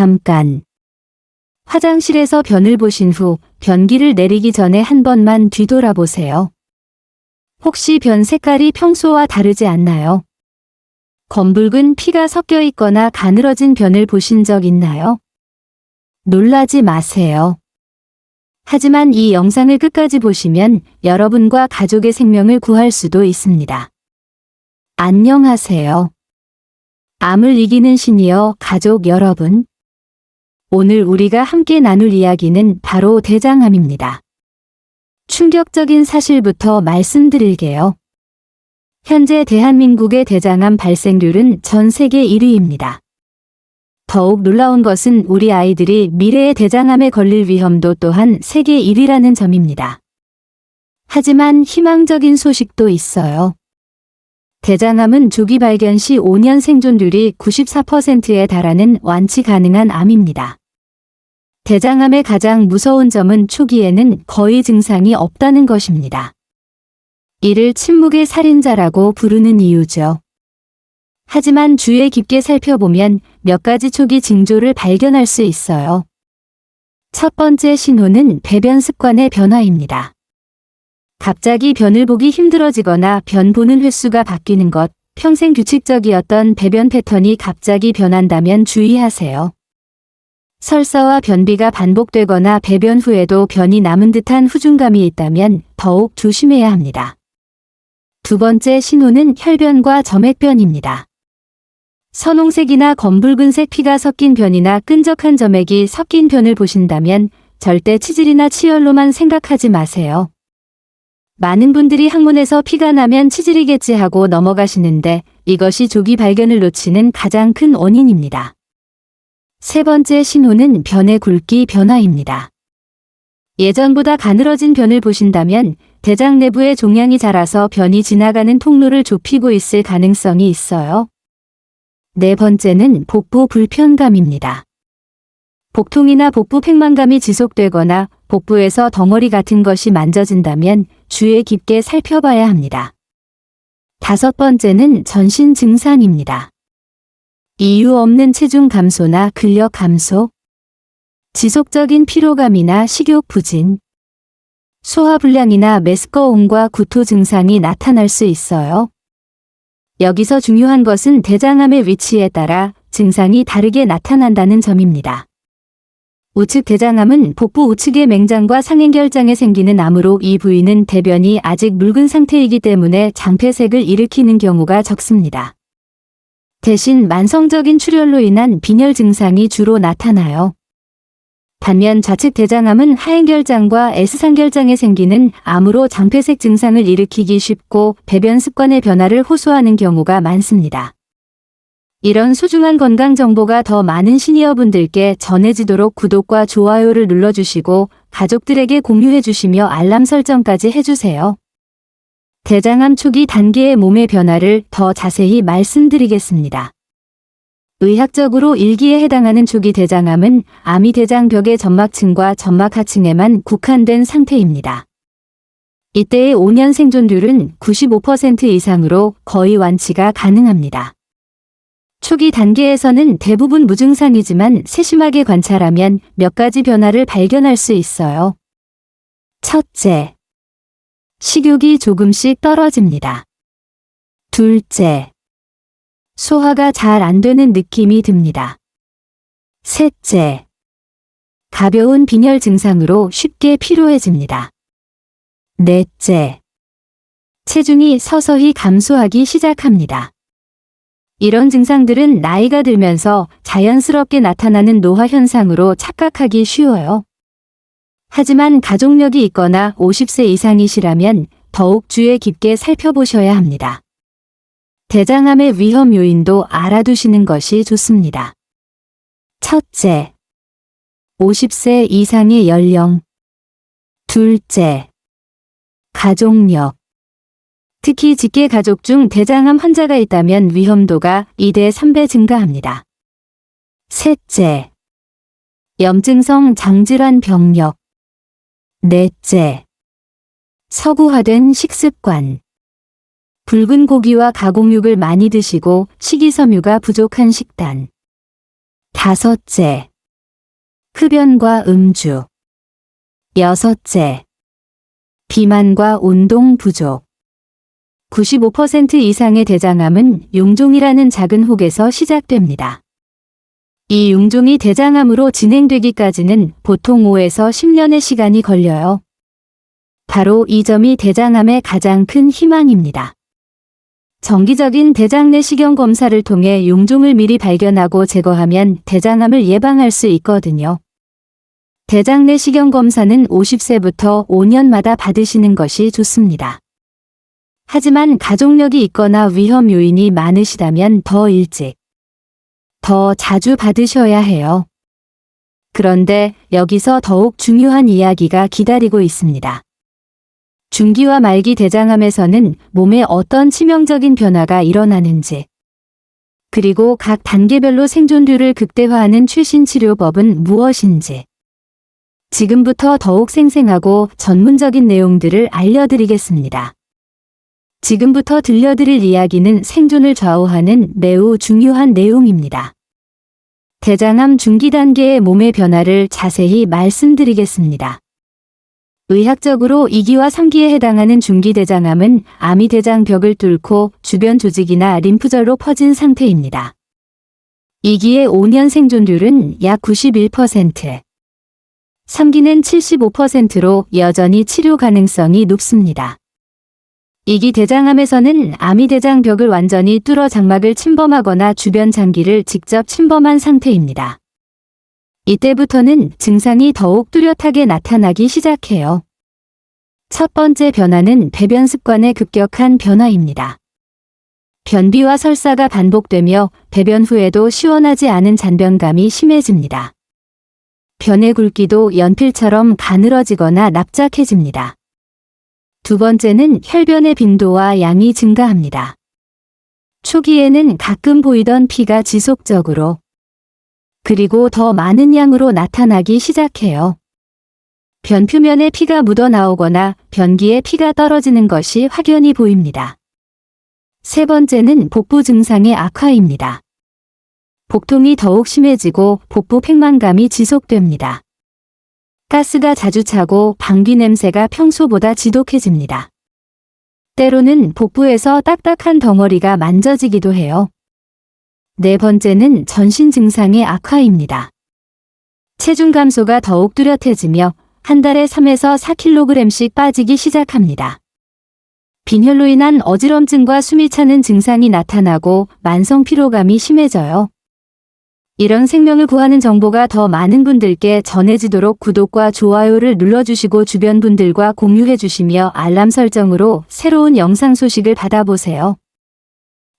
잠깐. 화장실에서 변을 보신 후 변기를 내리기 전에 한 번만 뒤돌아보세요. 혹시 변 색깔이 평소와 다르지 않나요? 검붉은 피가 섞여 있거나 가늘어진 변을 보신 적 있나요? 놀라지 마세요. 하지만 이 영상을 끝까지 보시면 여러분과 가족의 생명을 구할 수도 있습니다. 안녕하세요. 암을 이기는 신이여 가족 여러분. 오늘 우리가 함께 나눌 이야기는 바로 대장암입니다. 충격적인 사실부터 말씀드릴게요. 현재 대한민국의 대장암 발생률은 전 세계 1위입니다. 더욱 놀라운 것은 우리 아이들이 미래의 대장암에 걸릴 위험도 또한 세계 1위라는 점입니다. 하지만 희망적인 소식도 있어요. 대장암은 조기 발견 시 5년 생존율이 94%에 달하는 완치 가능한 암입니다. 대장암의 가장 무서운 점은 초기에는 거의 증상이 없다는 것입니다. 이를 침묵의 살인자라고 부르는 이유죠. 하지만 주의 깊게 살펴보면 몇 가지 초기 징조를 발견할 수 있어요. 첫 번째 신호는 배변 습관의 변화입니다. 갑자기 변을 보기 힘들어지거나 변 보는 횟수가 바뀌는 것, 평생 규칙적이었던 배변 패턴이 갑자기 변한다면 주의하세요. 설사와 변비가 반복되거나 배변 후에도 변이 남은 듯한 후중감이 있다면 더욱 조심해야 합니다. 두 번째 신호는 혈변과 점액변입니다. 선홍색이나 검붉은색 피가 섞인 변이나 끈적한 점액이 섞인 변을 보신다면 절대 치질이나 치열로만 생각하지 마세요. 많은 분들이 항문에서 피가 나면 치질이겠지 하고 넘어가시는데 이것이 조기 발견을 놓치는 가장 큰 원인입니다. 세 번째 신호는 변의 굵기 변화입니다. 예전보다 가늘어진 변을 보신다면 대장 내부에 종양이 자라서 변이 지나가는 통로를 좁히고 있을 가능성이 있어요. 네 번째는 복부 불편감입니다. 복통이나 복부 팽만감이 지속되거나 복부에서 덩어리 같은 것이 만져진다면 주의 깊게 살펴봐야 합니다. 다섯 번째는 전신 증상입니다. 이유 없는 체중 감소나 근력 감소, 지속적인 피로감이나 식욕 부진, 소화불량이나 메스꺼움과 구토 증상이 나타날 수 있어요. 여기서 중요한 것은 대장암의 위치에 따라 증상이 다르게 나타난다는 점입니다. 우측 대장암은 복부 우측의 맹장과 상행결장에 생기는 암으로 이 부위는 대변이 아직 묽은 상태이기 때문에 장폐색을 일으키는 경우가 적습니다. 대신 만성적인 출혈로 인한 빈혈 증상이 주로 나타나요. 반면 좌측 대장암은 하행결장과 S상결장에 생기는 암으로 장폐색 증상을 일으키기 쉽고 배변 습관의 변화를 호소하는 경우가 많습니다. 이런 소중한 건강 정보가 더 많은 시니어분들께 전해지도록 구독과 좋아요를 눌러주시고 가족들에게 공유해 주시며 알람 설정까지 해주세요. 대장암 초기 단계의 몸의 변화를 더 자세히 말씀드리겠습니다. 의학적으로 일기에 해당하는 초기 대장암은 아미 대장벽의 점막층과 점막하층에만 국한된 상태입니다. 이때의 5년 생존율은 95% 이상으로 거의 완치가 가능합니다. 초기 단계에서는 대부분 무증상이지만 세심하게 관찰하면 몇 가지 변화를 발견할 수 있어요. 첫째, 식욕이 조금씩 떨어집니다. 둘째, 소화가 잘 안 되는 느낌이 듭니다. 셋째, 가벼운 빈혈 증상으로 쉽게 피로해집니다. 넷째, 체중이 서서히 감소하기 시작합니다. 이런 증상들은 나이가 들면서 자연스럽게 나타나는 노화 현상으로 착각하기 쉬워요. 하지만 가족력이 있거나 50세 이상이시라면 더욱 주의 깊게 살펴보셔야 합니다. 대장암의 위험 요인도 알아두시는 것이 좋습니다. 첫째, 50세 이상의 연령. 둘째, 가족력. 특히 직계 가족 중 대장암 환자가 있다면 위험도가 2대 3배 증가합니다. 셋째, 염증성 장질환 병력. 넷째, 서구화된 식습관. 붉은 고기와 가공육을 많이 드시고 식이섬유가 부족한 식단. 다섯째. 흡연과 음주. 여섯째. 비만과 운동 부족. 95% 이상의 대장암은 용종이라는 작은 혹에서 시작됩니다. 이 용종이 대장암으로 진행되기까지는 보통 5에서 10년의 시간이 걸려요. 바로 이 점이 대장암의 가장 큰 희망입니다. 정기적인 대장 내시경 검사를 통해 용종을 미리 발견하고 제거하면 대장암을 예방할 수 있거든요. 대장 내시경 검사는 50세부터 5년마다 받으시는 것이 좋습니다. 하지만 가족력이 있거나 위험 요인이 많으시다면 더 일찍, 더 자주 받으셔야 해요. 그런데 여기서 더욱 중요한 이야기가 기다리고 있습니다. 중기와 말기 대장암에서는 몸에 어떤 치명적인 변화가 일어나는지, 그리고 각 단계별로 생존율을 극대화하는 최신 치료법은 무엇인지, 지금부터 더욱 생생하고 전문적인 내용들을 알려드리겠습니다. 지금부터 들려드릴 이야기는 생존을 좌우하는 매우 중요한 내용입니다. 대장암 중기 단계의 몸의 변화를 자세히 말씀드리겠습니다. 의학적으로 2기와 3기에 해당하는 중기대장암은 아미대장 벽을 뚫고 주변 조직이나 림프절로 퍼진 상태입니다. 2기의 5년 생존율은 약 91%, 3기는 75%로 여전히 치료 가능성이 높습니다. 2기 대장암에서는 아미 대장 벽을 완전히 뚫어 장막을 침범하거나 주변 장기를 직접 침범한 상태입니다. 이때부터는 증상이 더욱 뚜렷하게 나타나기 시작해요. 첫 번째 변화는 배변 습관의 급격한 변화입니다. 변비와 설사가 반복되며 배변 후에도 시원하지 않은 잔변감이 심해집니다. 변의 굵기도 연필처럼 가늘어지거나 납작해집니다. 두 번째는 혈변의 빈도와 양이 증가합니다. 초기에는 가끔 보이던 피가 지속적으로 그리고 더 많은 양으로 나타나기 시작해요. 변 표면에 피가 묻어 나오거나 변기에 피가 떨어지는 것이 확연히 보입니다. 세 번째는 복부 증상의 악화입니다. 복통이 더욱 심해지고 복부 팽만감이 지속됩니다. 가스가 자주 차고 방귀 냄새가 평소보다 지독해집니다. 때로는 복부에서 딱딱한 덩어리가 만져지기도 해요. 네 번째는 전신 증상의 악화입니다. 체중 감소가 더욱 뚜렷해지며 한 달에 3에서 4kg씩 빠지기 시작합니다. 빈혈로 인한 어지럼증과 숨이 차는 증상이 나타나고 만성 피로감이 심해져요. 이런 생명을 구하는 정보가 더 많은 분들께 전해지도록 구독과 좋아요를 눌러주시고 주변 분들과 공유해 주시며 알람 설정으로 새로운 영상 소식을 받아보세요.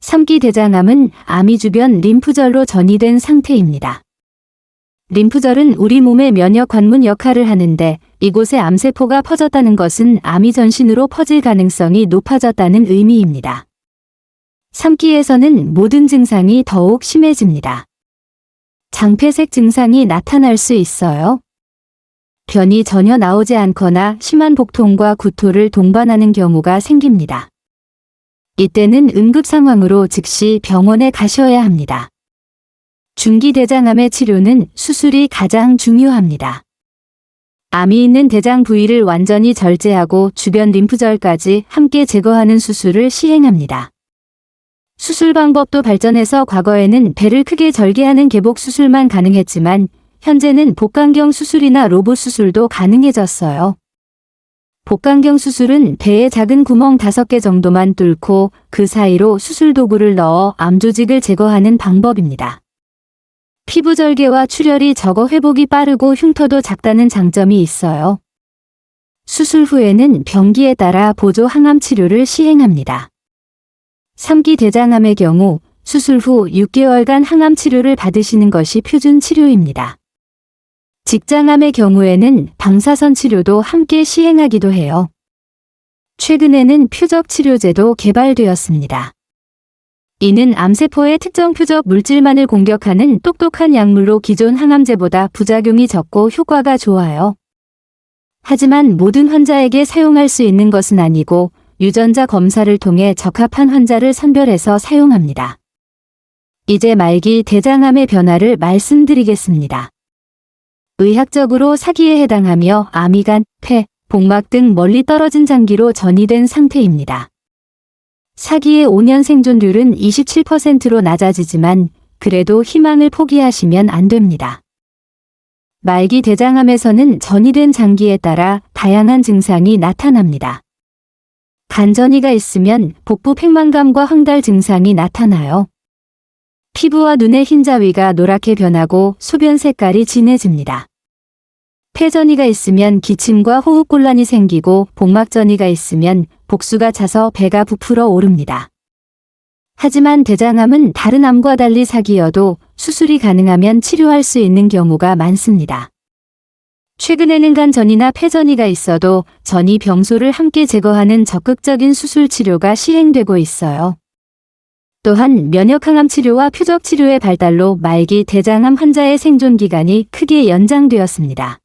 3기 대장암은 아미 주변 림프절로 전이된 상태입니다. 림프절은 우리 몸의 면역 관문 역할을 하는데 이곳에 암세포가 퍼졌다는 것은 암이 전신으로 퍼질 가능성이 높아졌다는 의미입니다. 3기에서는 모든 증상이 더욱 심해집니다. 장폐색 증상이 나타날 수 있어요. 변이 전혀 나오지 않거나 심한 복통과 구토를 동반하는 경우가 생깁니다. 이때는 응급 상황으로 즉시 병원에 가셔야 합니다. 중기 대장암의 치료는 수술이 가장 중요합니다. 암이 있는 대장 부위를 완전히 절제하고 주변 림프절까지 함께 제거하는 수술을 시행합니다. 수술 방법도 발전해서 과거에는 배를 크게 절개하는 개복 수술만 가능했지만 현재는 복강경 수술이나 로봇 수술도 가능해졌어요. 복강경 수술은 배에 작은 구멍 5개 정도만 뚫고 그 사이로 수술 도구를 넣어 암 조직을 제거하는 방법입니다. 피부 절개와 출혈이 적어 회복이 빠르고 흉터도 작다는 장점이 있어요. 수술 후에는 병기에 따라 보조 항암 치료를 시행합니다. 3기 대장암의 경우 수술 후 6개월간 항암 치료를 받으시는 것이 표준 치료입니다. 직장암의 경우에는 방사선 치료도 함께 시행하기도 해요. 최근에는 표적 치료제도 개발되었습니다. 이는 암세포의 특정 표적 물질만을 공격하는 똑똑한 약물로 기존 항암제보다 부작용이 적고 효과가 좋아요. 하지만 모든 환자에게 사용할 수 있는 것은 아니고 유전자 검사를 통해 적합한 환자를 선별해서 사용합니다. 이제 말기 대장암의 변화를 말씀드리겠습니다. 의학적으로 사기에 해당하며 아미간, 폐, 복막 등 멀리 떨어진 장기로 전이된 상태입니다. 사기의 5년 생존율은 27%로 낮아지지만 그래도 희망을 포기하시면 안 됩니다. 말기 대장암에서는 전이된 장기에 따라 다양한 증상이 나타납니다. 간전이가 있으면 복부 팽만감과 황달 증상이 나타나요. 피부와 눈의 흰자위가 노랗게 변하고 소변 색깔이 진해집니다. 폐전이가 있으면 기침과 호흡곤란이 생기고 복막전이가 있으면 복수가 차서 배가 부풀어 오릅니다. 하지만 대장암은 다른 암과 달리 사기여도 수술이 가능하면 치료할 수 있는 경우가 많습니다. 최근에는 간 전이나 폐전이가 있어도 전이 병소를 함께 제거하는 적극적인 수술 치료가 시행되고 있어요. 또한 면역항암 치료와 표적 치료의 발달로 말기 대장암 환자의 생존 기간이 크게 연장되었습니다.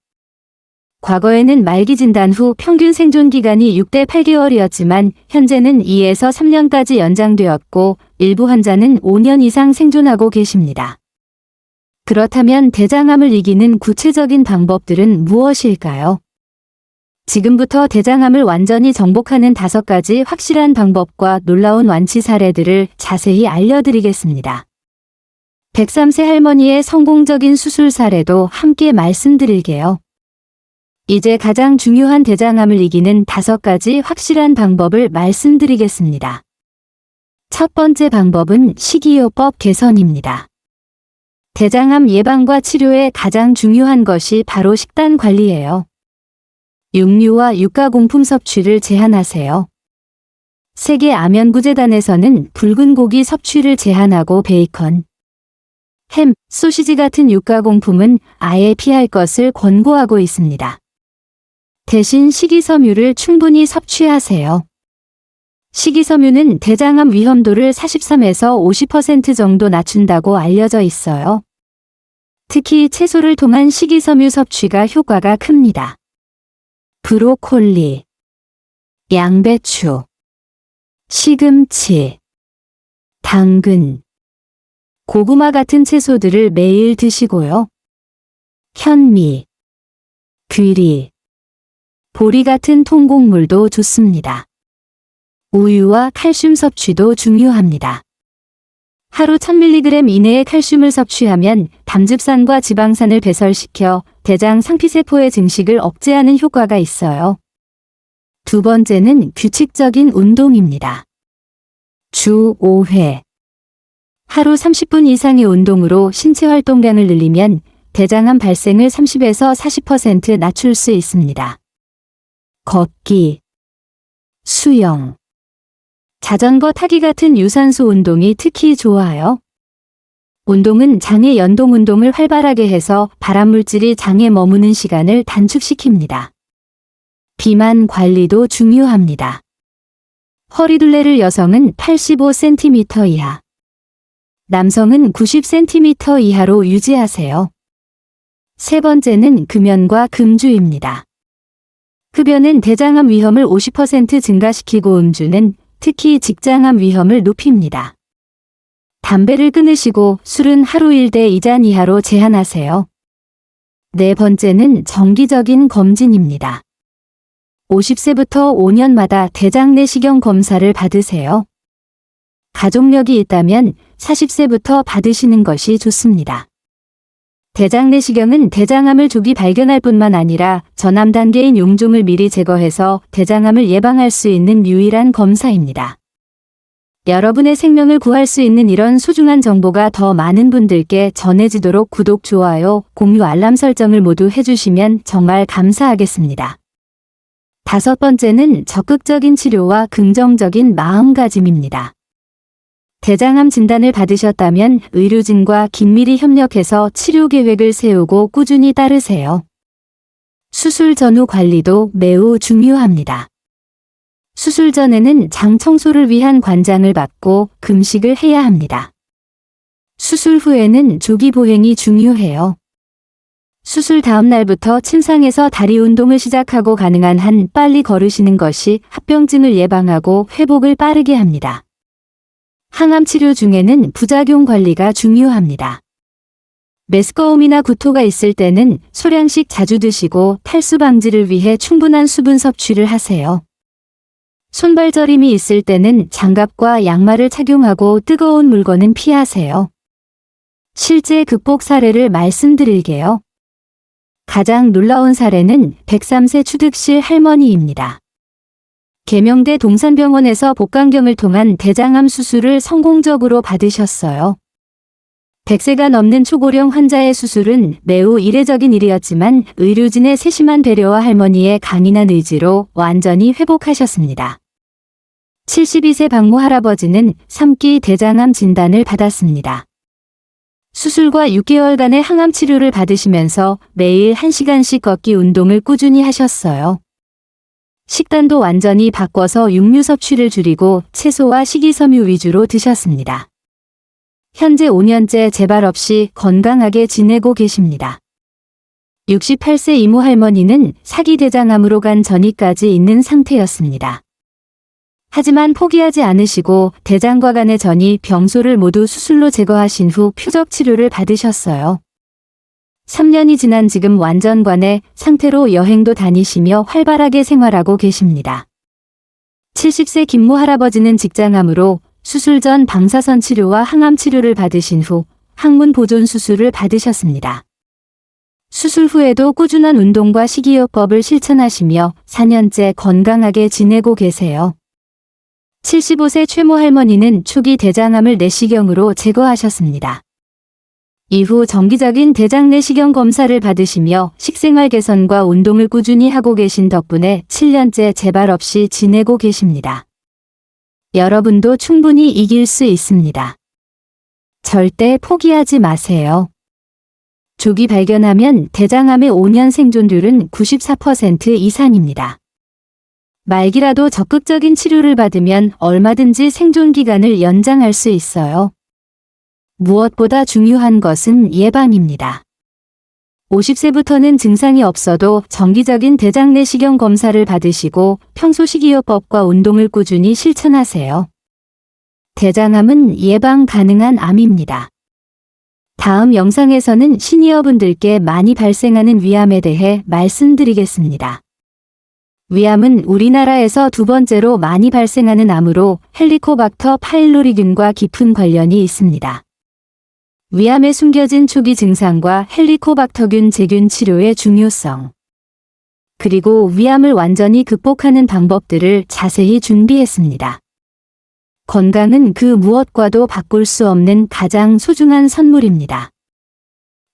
과거에는 말기 진단 후 평균 생존 기간이 6대 8개월이었지만 현재는 2에서 3년까지 연장되었고 일부 환자는 5년 이상 생존하고 계십니다. 그렇다면 대장암을 이기는 구체적인 방법들은 무엇일까요? 지금부터 대장암을 완전히 정복하는 다섯 가지 확실한 방법과 놀라운 완치 사례들을 자세히 알려드리겠습니다. 103세 할머니의 성공적인 수술 사례도 함께 말씀드릴게요. 이제 가장 중요한 대장암을 이기는 다섯 가지 확실한 방법을 말씀드리겠습니다. 첫 번째 방법은 식이요법 개선입니다. 대장암 예방과 치료에 가장 중요한 것이 바로 식단 관리예요. 육류와 육가공품 섭취를 제한하세요. 세계 암연구재단에서는 붉은 고기 섭취를 제한하고 베이컨, 햄, 소시지 같은 육가공품은 아예 피할 것을 권고하고 있습니다. 대신 식이섬유를 충분히 섭취하세요. 식이섬유는 대장암 위험도를 43에서 50% 정도 낮춘다고 알려져 있어요. 특히 채소를 통한 식이섬유 섭취가 효과가 큽니다. 브로콜리, 양배추, 시금치, 당근, 고구마 같은 채소들을 매일 드시고요. 현미, 귀리, 보리 같은 통곡물도 좋습니다. 우유와 칼슘 섭취도 중요합니다. 하루 1000mg 이내의 칼슘을 섭취하면 담즙산과 지방산을 배설시켜 대장 상피세포의 증식을 억제하는 효과가 있어요. 두 번째는 규칙적인 운동입니다. 주 5회. 하루 30분 이상의 운동으로 신체 활동량을 늘리면 대장암 발생을 30에서 40% 낮출 수 있습니다. 걷기, 수영, 자전거 타기 같은 유산소 운동이 특히 좋아요. 운동은 장의 연동 운동을 활발하게 해서 발암물질이 장에 머무는 시간을 단축시킵니다. 비만 관리도 중요합니다. 허리둘레를 여성은 85cm 이하, 남성은 90cm 이하로 유지하세요. 세 번째는 금연과 금주입니다. 흡연은 대장암 위험을 50% 증가시키고 음주는 특히 직장암 위험을 높입니다. 담배를 끊으시고 술은 하루 1대 2잔 이하로 제한하세요. 네 번째는 정기적인 검진입니다. 50세부터 5년마다 대장 내시경 검사를 받으세요. 가족력이 있다면 40세부터 받으시는 것이 좋습니다. 대장 내시경은 대장암을 조기 발견할 뿐만 아니라 전암 단계인 용종을 미리 제거해서 대장암을 예방할 수 있는 유일한 검사입니다. 여러분의 생명을 구할 수 있는 이런 소중한 정보가 더 많은 분들께 전해지도록 구독, 좋아요, 공유, 알람 설정을 모두 해주시면 정말 감사하겠습니다. 다섯 번째는 적극적인 치료와 긍정적인 마음가짐입니다. 대장암 진단을 받으셨다면 의료진과 긴밀히 협력해서 치료 계획을 세우고 꾸준히 따르세요. 수술 전후 관리도 매우 중요합니다. 수술 전에는 장 청소를 위한 관장을 받고 금식을 해야 합니다. 수술 후에는 조기 보행이 중요해요. 수술 다음 날부터 침상에서 다리 운동을 시작하고 가능한 한 빨리 걸으시는 것이 합병증을 예방하고 회복을 빠르게 합니다. 항암 치료 중에는 부작용 관리가 중요합니다. 메스꺼움이나 구토가 있을 때는 소량씩 자주 드시고 탈수 방지를 위해 충분한 수분 섭취를 하세요. 손발 저림이 있을 때는 장갑과 양말을 착용하고 뜨거운 물건은 피하세요. 실제 극복 사례를 말씀드릴게요. 가장 놀라운 사례는 103세 추득실 할머니입니다. 계명대 동산병원에서 복강경을 통한 대장암 수술을 성공적으로 받으셨어요. 100세가 넘는 초고령 환자의 수술은 매우 이례적인 일이었지만 의료진의 세심한 배려와 할머니의 강인한 의지로 완전히 회복하셨습니다. 72세 박모 할아버지는 3기 대장암 진단을 받았습니다. 수술과 6개월간의 항암 치료를 받으시면서 매일 1시간씩 걷기 운동을 꾸준히 하셨어요. 식단도 완전히 바꿔서 육류 섭취를 줄이고 채소와 식이섬유 위주로 드셨습니다. 현재 5년째 재발 없이 건강하게 지내고 계십니다. 68세 이모 할머니는 사기 대장암으로 간 전이까지 있는 상태였습니다. 하지만 포기하지 않으시고 대장과 간의 전이 병소를 모두 수술로 제거하신 후 표적 치료를 받으셨어요. 3년이 지난 지금 완전관의 상태로 여행도 다니시며 활발하게 생활하고 계십니다. 70세 김모 할아버지는 직장암으로 수술 전 방사선 치료와 항암 치료를 받으신 후 항문 보존 수술을 받으셨습니다. 수술 후에도 꾸준한 운동과 식이요법을 실천하시며 4년째 건강하게 지내고 계세요. 75세 최모 할머니는 초기 대장암을 내시경으로 제거하셨습니다. 이후 정기적인 대장 내시경 검사를 받으시며 식생활 개선과 운동을 꾸준히 하고 계신 덕분에 7년째 재발 없이 지내고 계십니다. 여러분도 충분히 이길 수 있습니다. 절대 포기하지 마세요. 조기 발견하면 대장암의 5년 생존율은 94% 이상입니다. 말기라도 적극적인 치료를 받으면 얼마든지 생존 기간을 연장할 수 있어요. 무엇보다 중요한 것은 예방입니다. 50세부터는 증상이 없어도 정기적인 대장 내시경 검사를 받으시고 평소 식이요법과 운동을 꾸준히 실천하세요. 대장암은 예방 가능한 암입니다. 다음 영상에서는 시니어분들께 많이 발생하는 위암에 대해 말씀드리겠습니다. 위암은 우리나라에서 두 번째로 많이 발생하는 암으로 헬리코박터 파일로리균과 깊은 관련이 있습니다. 위암의 숨겨진 초기 증상과 헬리코박터균 제균 치료의 중요성. 그리고 위암을 완전히 극복하는 방법들을 자세히 준비했습니다. 건강은 그 무엇과도 바꿀 수 없는 가장 소중한 선물입니다.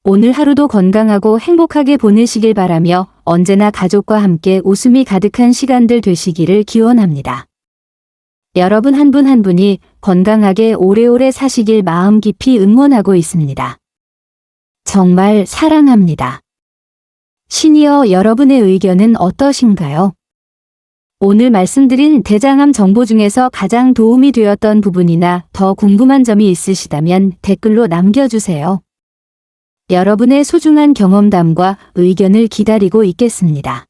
오늘 하루도 건강하고 행복하게 보내시길 바라며 언제나 가족과 함께 웃음이 가득한 시간들 되시기를 기원합니다. 여러분 한분한 분이 건강하게 오래오래 사시길 마음 깊이 응원하고 있습니다. 정말 사랑합니다. 시니어 여러분의 의견은 어떠신가요? 오늘 말씀드린 대장암 정보 중에서 가장 도움이 되었던 부분이나 더 궁금한 점이 있으시다면 댓글로 남겨주세요. 여러분의 소중한 경험담과 의견을 기다리고 있겠습니다.